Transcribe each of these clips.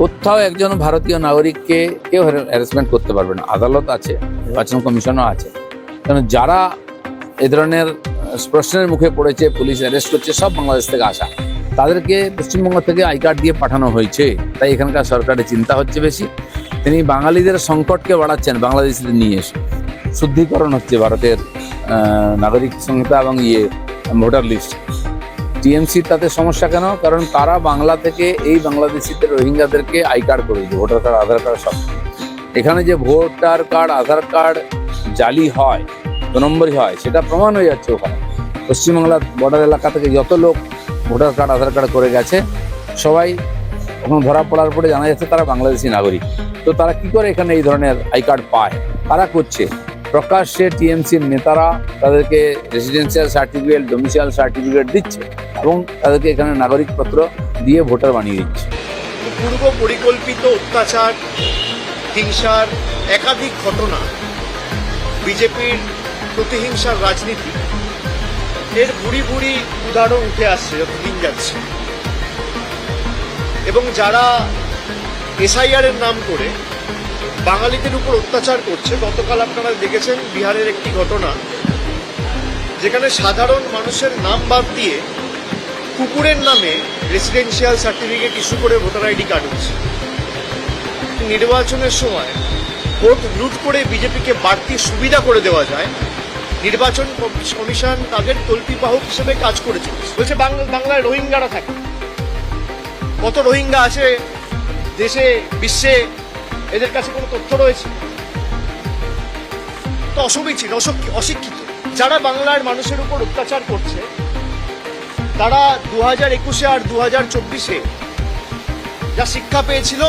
কোথাও একজন ভারতীয় নাগরিককে কেউ হ্যারাসমেন্ট করতে পারবে না। আদালত আছে নির্বাচন কমিশনও আছে। কারণ যারা এ ধরনের প্রশ্নের মুখে পড়েছে, পুলিশ অ্যারেস্ট করছে, সব বাংলাদেশ থেকে আসা। তাদেরকে পশ্চিমবঙ্গ থেকে আই কার্ড দিয়ে পাঠানো হয়েছে। তাই এখানকার সরকারের চিন্তা হচ্ছে বেশি। তিনি বাঙালিদের সংকটকে বাড়াচ্ছেন, বাংলাদেশিদের নিয়ে এসে। শুদ্ধিকরণ হচ্ছে ভারতের নাগরিক সংহিতা এবং ইয়ে ভোটার লিস্ট টিএমসির তাতে সমস্যা কেন? কারণ তারা বাংলা থেকে এই বাংলাদেশিদের রোহিঙ্গাদেরকে আই কার্ড করে দিচ্ছে ভোটার কার্ড, আধার কার্ড সব। এখানে যে ভোটার কার্ড, আধার কার্ড জালি হয়, দু নম্বরই হয়, সেটা প্রমাণ হয়ে যাচ্ছে ওখানে। পশ্চিমবাংলার বর্ডার এলাকা থেকে যত লোক ভোটার কার্ড, আধার কার্ড করে গেছে, সবাই ওখানে ধরা পড়ার পরে জানা যাচ্ছে তারা বাংলাদেশি নাগরিক। তো তারা কি করে এখানে এই ধরনের আই কার্ড পায়? তারা করছে। প্রকাশ্যে টিএমসির নেতারা তাদেরকে রেসিডেন্সিয়াল সার্টিফিকেট ডোমিসিয়াল সার্টিফিকেট দিচ্ছে। এবং তাদেরকে এখানে নাগরিকপত্র দিয়ে ভোটার বানিয়ে দিচ্ছে। পূর্ব পরিকল্পিত অত্যাচার, হিংসার একাধিক ঘটনা বিজেপির প্রতিহিংসার রাজনীতি, এর বুড়ি বুড়ি উদাহরণ উঠে আসছে যতদিন যাচ্ছে। এবং যারা এসআইআর এর নাম করে বাঙালিদের উপর অত্যাচার করছে, গতকাল আপনারা দেখেছেন বিহারের একটি ঘটনা, যেখানে সাধারণ মানুষের নাম বাদ দিয়ে কুকুরের নামে রেসিডেন্সিয়াল সার্টিফিকেট ইস্যু করে ভোটার আইডি কার্ড হচ্ছে। নির্বাচনের সময় ভোট লুট করে বিজেপিকে বাড়তি সুবিধা করে দেওয়া যায়, নির্বাচন কমিশন তাদের তল্পিবাহক হিসেবে কাজ করেছে বলছে, বাংলা বাংলায় রোহিঙ্গারা থাকে। কত রোহিঙ্গা আছে দেশে, বিশ্বে? এদের কাছে কোনো তথ্য রয়েছে? তো অশিক্ষিত অশিক্ষিত, যারা বাংলার মানুষের উপর অত্যাচার করছে তারা দু হাজার একুশে আর দু হাজার চব্বিশে যা শিক্ষা পেয়েছিল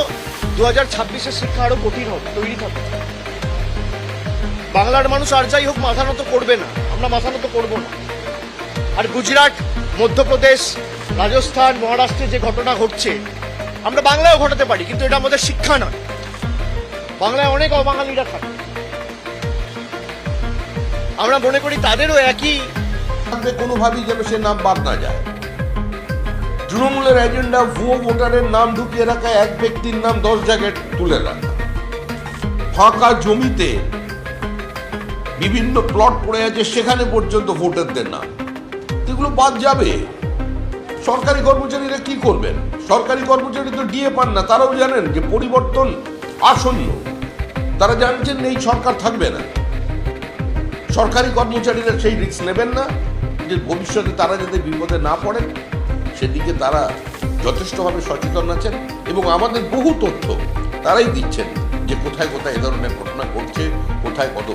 দু হাজার ছাব্বিশের শিক্ষা আরও কঠিন হবে, তৈরি থাকবে। বাংলার মানুষ আর যাই হোক মাথা নত করবে না, আমরা মাথা নত করব না। আর গুজরাট, মধ্যপ্রদেশ, রাজস্থান, মহারাষ্ট্রে যে ঘটনা ঘটছে, আমরা বাংলায়ও ঘটাতে পারি, কিন্তু এটা আমাদের শিক্ষা নয়। বাংলায় অনেক অবাঙালিরা থাকে। আমরা মনে করি তাদেরও একই কোনোভাবেই যেন সে নাম বাদ না যায়। তৃণমূলের এজেন্ডা ভুয়ো ভোটারের নাম ঢুকিয়ে রাখা এক ব্যক্তির নাম দশ জায়গায় তুলে রাখা। ফাঁকা জমিতে বিভিন্ন প্লট পড়ে আছে, সেখানে পর্যন্ত ভোটারদের নাম। এগুলো বাদ যাবে। সরকারি কর্মচারীরা কি করবেন? সরকারি কর্মচারী তো ডিএ পান না, তারাও জানেন যে পরিবর্তন আসন্ন। তারা জানছেন এই সরকার থাকবে না। সরকারি কর্মচারীরা সেই রিস্ক নেবেন না যে ভবিষ্যতে তারা যাতে বিপদে না পড়েন। সেদিকে তারা যথেষ্টভাবে সচেতন আছেন এবং আমাদের বহু তথ্য তারাই দিচ্ছেন যে কোথায় কোথায় এ ধরনের ঘটনা ঘটছে, কোথায় কত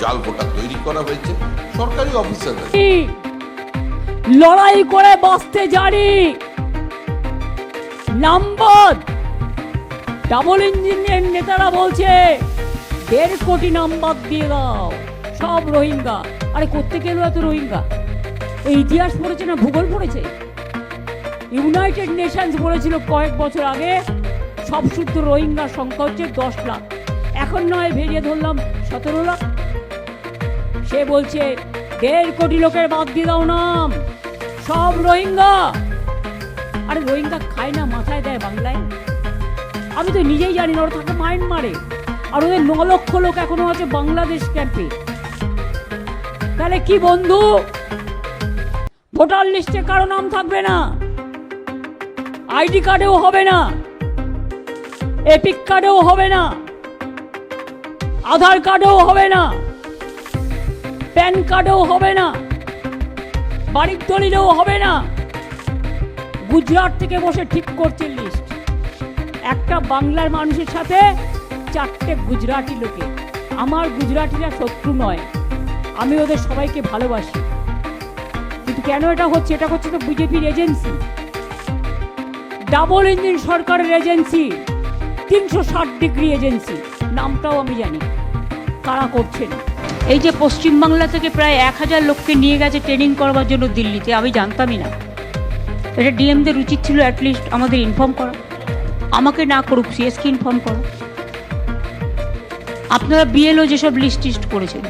জাল ভোটা তৈরি করা হয়েছে। সরকারি অফিসাররা লড়াই করে বাঁচতে জানি। নাম্বার। ডাবল ইঞ্জিনের নেতারা বলছে, দেড় কোটি নাম্বার দিয়ে দাও। সব রোহিঙ্গা। আরে করতে গেল এত রোহিঙ্গা? এই ইতিহাস পড়েছে না ভূগোল পড়েছে? ইউনাইটেড নেশনস বলেছিল কয়েক বছর আগে, সব শুদ্ধ রোহিঙ্গার সংখ্যা হচ্ছে দশ লাখ। এখন নয় ভেরিয়ে ধরলাম সতেরো লাখ। সে বলছে, দেড় কোটি লোকের বাদ দিয়ে দাও নাম। সব রোহিঙ্গা। আরে রোহিঙ্গা খায় না, মাথায় দেয় বাংলায়। আমি তো নিজেই জানি না, ওরা থাকে মাইন্ড মারে। আর ওদের ন লক্ষ লোক এখনও আছে বাংলাদেশ ক্যাম্পে। তাহলে কি বন্ধু? ভোটার লিস্টে কারও নাম থাকবে না। আইডি কার্ডেও হবে না। এপিক কার্ডেও হবে না। আধার কার্ডেও হবে না। প্যান কার্ডেও হবে না। বাড়ির দলিলেও হবে না। গুজরাট থেকে বসে ঠিক করছে লিস্ট একটা বাংলার মানুষের সাথে চারটে গুজরাটি লোকে। আমার গুজরাটিরা শত্রু নয়। আমি ওদের সবাইকে ভালোবাসি। কিন্তু কেন এটা হচ্ছে? এটা হচ্ছে তো বিজেপির এজেন্সি ডাবল ইঞ্জিন সরকারের এজেন্সি, তিনশো ষাট ডিগ্রি এজেন্সি। নামটাও আমি জানি কারা করছেন এই যে পশ্চিমবাংলা থেকে প্রায় এক হাজার লোককে নিয়ে গেছে ট্রেনিং করবার জন্য দিল্লিতে, আমি জানতামই না। এটা ডিএমদের উচিত ছিল অ্যাটলিস্ট আমাদের ইনফর্ম করা। আমাকে না করুক, সিএসকে ইনফর্ম করো। আপনারা বিএলও যেসব লিস্ট টিস্ট করেছেন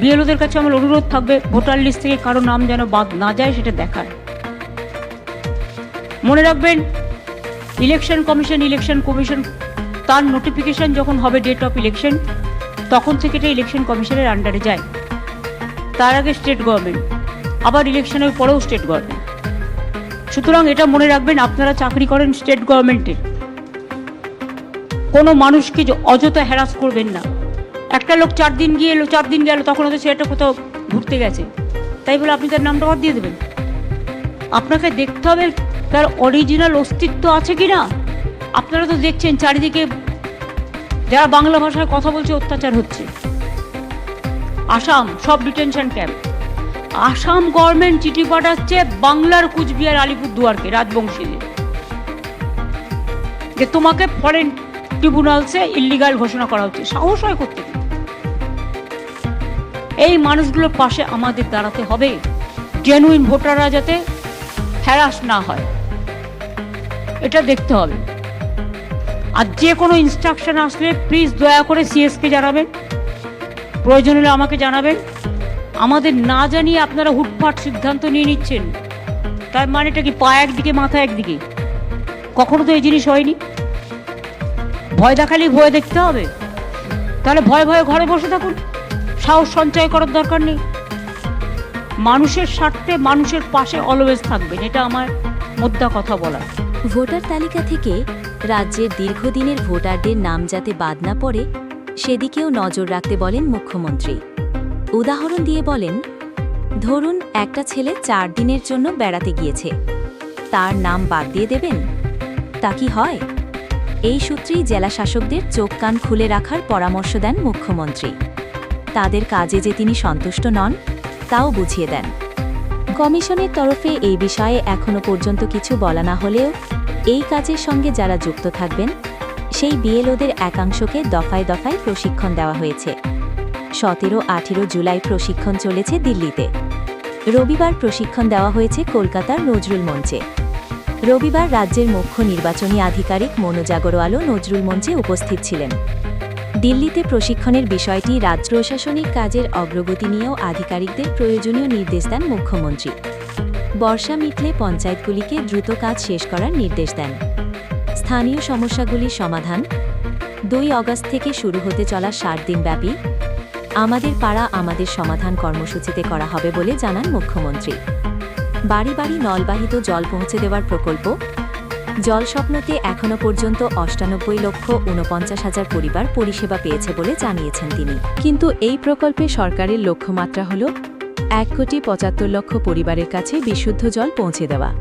বিএলওদের কাছে আমার অনুরোধ থাকবে, ভোটার লিস্ট থেকে কারও নাম যেন বাদ না যায়, সেটা দেখার। মনে রাখবেন ইলেকশন কমিশন ইলেকশন কমিশন তার নোটিফিকেশন যখন হবে ডেট অফ ইলেকশন তখন থেকে এটা ইলেকশন কমিশনের আন্ডারে যায়। তার আগে স্টেট গভর্নমেন্ট আবার ইলেকশনের পরেও স্টেট গভর্নমেন্ট সুতরাং এটা মনে রাখবেন, আপনারা চাকরি করেন স্টেট গভর্নমেন্টের কোনো মানুষকে অযথা হ্যারাস করবেন না। একটা লোক চার দিন গিয়ে এলো চার দিন গেল, তখন হয়তো সেটা কোথাও ঘুরতে গেছে। তাই বলে আপনি তার নামটা বাদ দিয়ে দেবেন। আপনাকে দেখতে হবে তার অরিজিনাল অস্তিত্ব আছে কি না আপনারা তো দেখছেন চারিদিকে যারা বাংলা ভাষায় কথা বলছে, অত্যাচার হচ্ছে। আসাম, সব ডিটেনশন ক্যাম্প আসাম গভর্নমেন্ট চিঠি পাঠাচ্ছে বাংলার কুচবিহার, আলিপুরদুয়ারকে রাজবংশীদের যে তোমাকে ফরেন ট্রিব্যুনালসে ইল্লিগাল ঘোষণা করা হচ্ছে, সাহস হয় করতে। এই মানুষগুলোর পাশে আমাদের দাঁড়াতে হবে। জেনুইন ভোটাররা যাতে হ্যারাস না হয়। এটা দেখতে হবে। আর যে কোনো ইনস্ট্রাকশন আসলে প্লিজ দয়া করে সিএসকে জানাবেন। প্রয়োজন হলে আমাকে জানাবেন। আমাদের না জানিয়ে আপনারা হুটফাট সিদ্ধান্ত নিয়ে নিচ্ছেন। তার মানেটা কি পা একদিকে, মাথা একদিকে? কখনো তো এই জিনিস হয়নি। ভয় দেখালেই ভয় দেখতে হবে। তাহলে ভয় ভয়ে ঘরে বসে থাকুন। সাহস সঞ্চয় করার দরকার নেই। মানুষের স্বার্থে মানুষের পাশে অলওয়েজ থাকবেন। এটা আমার মোদ্দা কথা বলার। ভোটার তালিকা থেকে রাজ্যের দীর্ঘদিনের ভোটারদের নাম যাতে বাদ না পড়ে, সেদিকেও নজর রাখতে বলেন মুখ্যমন্ত্রী। উদাহরণ দিয়ে বলেন, ধরুন একটা ছেলে চার দিনের জন্য বেড়াতে গিয়েছে। তার নাম বাদ দিয়ে দেবেন? তা কি হয়? এই সূত্রেই জেলা শাসকদের চোখ কান খুলে রাখার পরামর্শ দেন মুখ্যমন্ত্রী। তাদের কাজে যে তিনি সন্তুষ্ট নন, তাও বুঝিয়ে দেন। কমিশনের তরফে এই বিষয়ে এখনও পর্যন্ত কিছু বলা না হলেও এই কাজের সঙ্গে যারা যুক্ত থাকবেন, সেই বিএলওদের একাংশকে দফায় দফায় প্রশিক্ষণ দেওয়া হয়েছে। সতেরো, আঠেরো জুলাই প্রশিক্ষণ চলেছে দিল্লিতে। রবিবার প্রশিক্ষণ দেওয়া হয়েছে কলকাতার নজরুল মঞ্চে। রবিবার রাজ্যের মুখ্য নির্বাচনী আধিকারিক মনোজ আগরওয়ালও নজরুল মঞ্চে উপস্থিত ছিলেন। দিল্লিতে প্রশিক্ষণের বিষয়টি রাজ্য প্রশাসনিক কাজের অগ্রগতি নিয়েও আধিকারিকদের প্রয়োজনীয় নির্দেশ দেন মুখ্যমন্ত্রী। বর্ষা মিটলে পঞ্চায়েতগুলিকে দ্রুত কাজ শেষ করার নির্দেশ দেন। স্থানীয় সমস্যাগুলির সমাধান, দুই অগস্ট থেকে শুরু হতে চলা ষাট দিনব্যাপী আমাদের পাড়া আমাদের সমাধান কর্মসূচিতে করা হবে বলে জানান মুখ্যমন্ত্রী। বাড়ি বাড়ি নলবাহিত জল পৌঁছে দেওয়ার প্রকল্প জল স্বপ্নতে এখনও পর্যন্ত অষ্টানব্বই লক্ষ ঊনপঞ্চাশ হাজার পরিবার পরিষেবা পেয়েছে বলে জানিয়েছেন তিনি। কিন্তু এই প্রকল্পে সরকারের লক্ষ্যমাত্রা হল এক কোটি পঁচাত্তর লক্ষ পরিবারের কাছে বিশুদ্ধ জল পৌঁছে দেওয়া।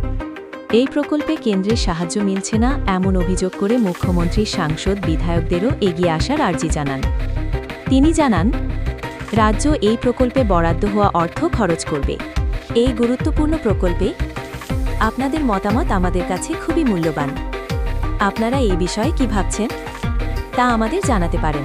এই প্রকল্পে কেন্দ্রের সাহায্য মিলছে না, এমন অভিযোগ করে মুখ্যমন্ত্রী সাংসদ, বিধায়কদেরও এগিয়ে আসার আর্জি জানান। তিনি জানান, রাজ্য এই প্রকল্পে বরাদ্দ হওয়া অর্থ খরচ করবে। এই গুরুত্বপূর্ণ প্রকল্পে আপনাদের মতামত আমাদের কাছে খুবই মূল্যবান। আপনারা এই বিষয়ে কি ভাবছেন? তা আমাদের জানাতে পারেন।